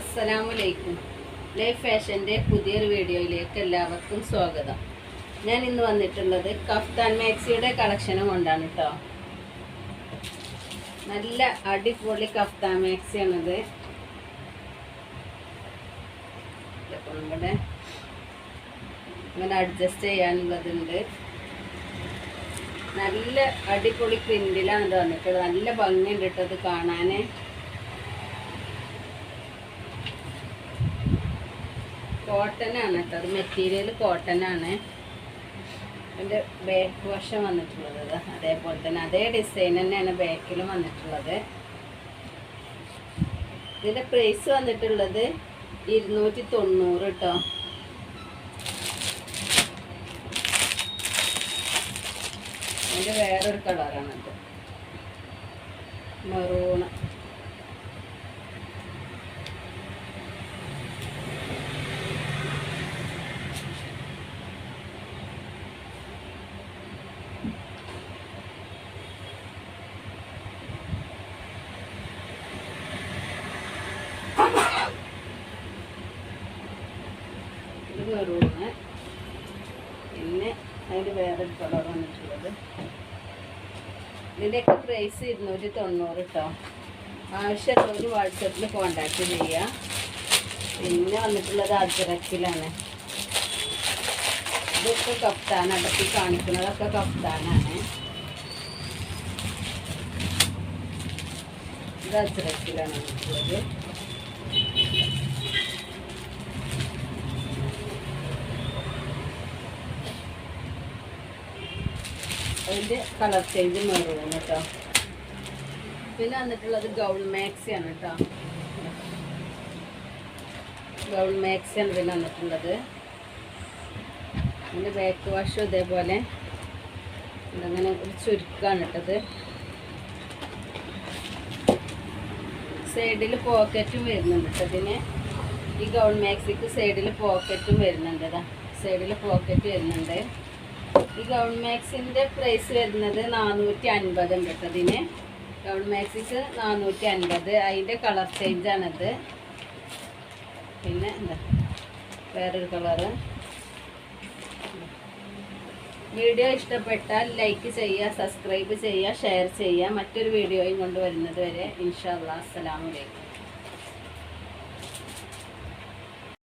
അസ്സലാമലൈക്കും ലൈഫ് ഫാഷന്റെ പുതിയൊരു വീഡിയോയിലേക്ക് എല്ലാവർക്കും സ്വാഗതം. ഞാൻ ഇന്ന് വന്നിട്ടുള്ളത് കഫ്താൻ മാക്സിയുടെ കളക്ഷനും കൊണ്ടാണ് കേട്ടോ നല്ല അടിപൊളി കഫ്താൻ മാക്സിയാണിത്. നമ്മുടെ ഇങ്ങനെ അഡ്ജസ്റ്റ് ചെയ്യാനുള്ളതുണ്ട്. നല്ല അടിപൊളി പ്രിന്റിലാണ് ഇത് വന്നിട്ടുള്ളത്. നല്ല ഭംഗിയുണ്ട് കേട്ടോ ഇത് കാണാൻ കോട്ടൺ ആണ് കേട്ടോ. അത് മെറ്റീരിയൽ കോട്ടൺ ആണ്. അതിന്റെ ബാക്ക് വശം വന്നിട്ടുള്ളത് അതേപോലെ തന്നെ അതേ ഡിസൈൻ തന്നെയാണ് ബാക്കിലും വന്നിട്ടുള്ളത്. ഇതിന്റെ പ്രൈസ് വന്നിട്ടുള്ളത് ഇരുന്നൂറ്റി തൊണ്ണൂറ് കേട്ടോ. അതിന്റെ വേറൊരു കളറാണത് മെറൂണ് ഇത് മെറൂണ് പിന്നെ അതിന് വേറൊരു കളർ വന്നിട്ടുള്ളത്. ഇതിന്റെയൊക്കെ പ്രൈസ് ഇരുന്നൂറ്റി തൊണ്ണൂറ് കേട്ടോ ആവശ്യമുള്ളവർ വാട്സപ്പിൽ കോണ്ടാക്ട് ചെയ്യുക പിന്നെ വന്നിട്ടുള്ളത് അജ്രക്കിലാണ്. ഇതൊക്കെ കഫ്താനാണ് അടുത്ത് കാണിക്കുന്നതൊക്കെ കഫ്താനാണ്. ഇത് അജ്രക്കിലാണ് വന്നിട്ടുള്ളത്. അതിന്റെ കളർ ചേഞ്ച് മാറും കേട്ടോ. പിന്നെ വന്നിട്ടുള്ളത് ഗൗൾ മാക്സി ആണ് കേട്ടോ. ഗൗൾ മാക്സി ആണ് പിന്നെ വന്നിട്ടുള്ളത്. അതിന്റെ ബാക്ക് വാഷും ഇതേപോലെ. ഇതങ്ങനെ ഒരു ചുരുക്കാണ് ഇട്ടത് സൈഡിൽ പോക്കറ്റും വരുന്നുണ്ട് കേട്ടോ. ഈ ഗൗൺ മാക്സിക്ക് സൈഡിൽ പോക്കറ്റും വരുന്നുണ്ട് സൈഡിൽ പോക്കറ്റ് വരുന്നുണ്ട്. ഈ ഗൗൺ മാക്സിന്റെ പ്രൈസ് വരുന്നത് നാനൂറ്റി അൻപത് ഉണ്ട് കേട്ടോ ഇതിന്. ഗൗൺ മാക്സിക്ക് നാനൂറ്റി അൻപത്. അതിന്റെ കളർ ചേഞ്ചാണത് പിന്നെ എന്താ? വേറൊരു കളറ് വീഡിയോ ഇഷ്ടപ്പെട്ടാൽ ലൈക്ക് ചെയ്യുക സബ്സ്ക്രൈബ് ചെയ്യുക ഷെയർ ചെയ്യുക. മറ്റൊരു വീഡിയോയും കൊണ്ടുവരുന്നത് വരെ ഇൻഷാ അല്ലാ അസ്സലാമു അലൈക്കും.